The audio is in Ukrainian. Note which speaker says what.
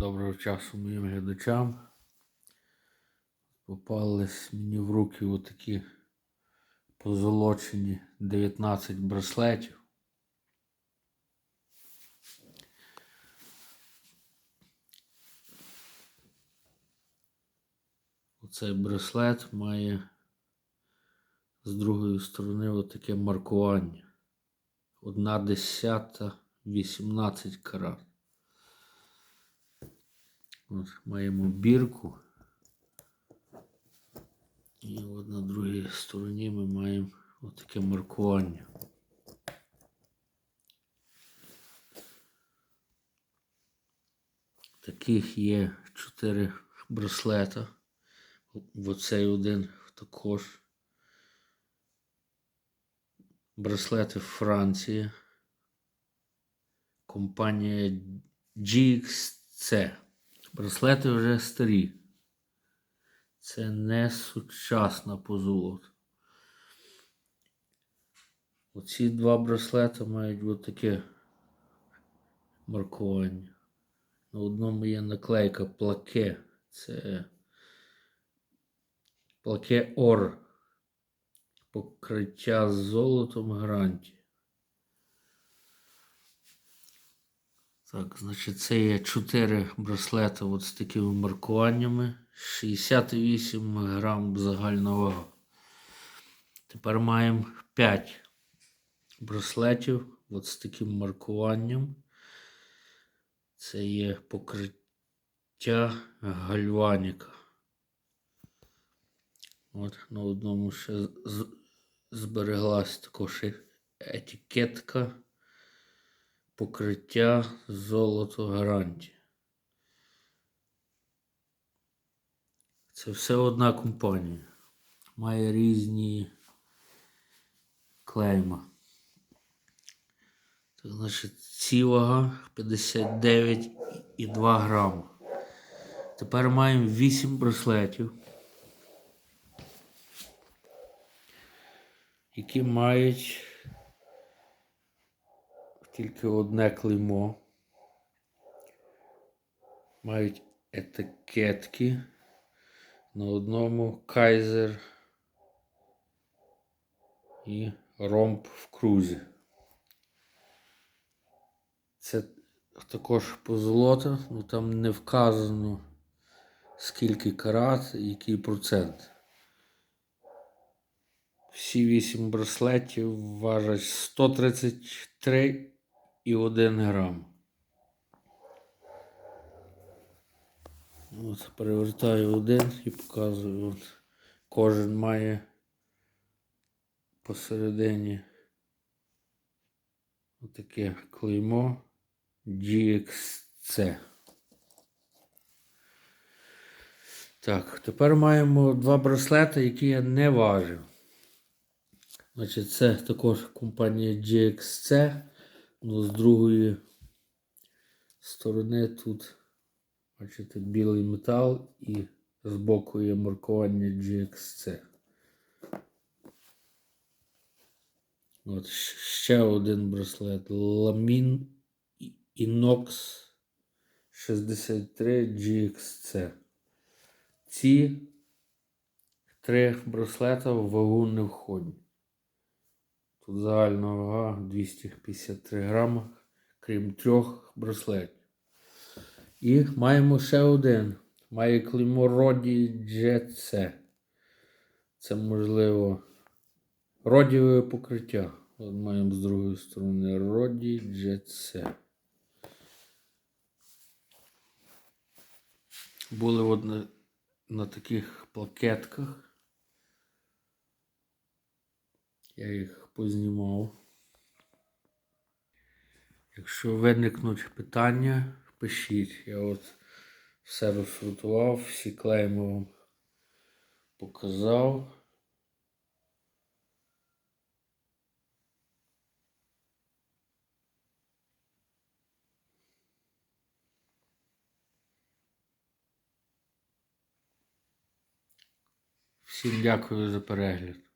Speaker 1: Доброго часу моїм глядачам. Попались мені в руки отакі позолочені 19 браслетів. Оцей браслет має з другої сторони отаке маркування. Одна десята 18 карат. От, маємо бірку. І от на другій стороні ми маємо отаке маркування. Таких є 4 браслета. Оцей один також. Браслети Франції. Компанія GXC. Браслети вже старі. Це не сучасна позолота. Оці два браслети мають от таке маркування. На одному є наклейка плаке. Це плаке Ор. Покриття з золотом гарантії. Так, значить, це є 4 браслети от з такими маркуваннями. 68 грам загальна вага. Тепер маємо 5 браслетів от з таким маркуванням. Це є покриття гальваніка. От на одному ще збереглась також етикетка покриття золото гарантія. Це все одна компанія. Має різні клейма. Так, значить, ці вага 59,2 грама. Тепер маємо 8 браслетів, які мають тільки одне клеймо. Мають етикетки. На одному кайзер і ромб в крузі. Це також позолота, ну там не вказано скільки карат і який процент. Всі вісім браслетів важать 133 і 1 грам. От, Перевертаю один і показую. От, Кожен має посередині отаке клеймо GXC. Так, тепер маємо два браслети, які я не важив. Значить, Це також компанія GXC. Ну, з другої сторони тут, бачите, білий метал і збоку є маркування GXC. От ще один браслет. Ламін Inox 63 GXC. Ці три браслета в вагу не входять. Тут загальна вага 253 грама, крім трьох браслетів. І маємо ще один. Має клеймо Роді GC. Це можливо родіве покриття. От маємо з другої сторони Роді GC. Були от на, на таких плакетках. Я їх познімав. Якщо виникнуть питання, пишіть. Я от все розсортував, всі клейми вам показав. Всім дякую за перегляд.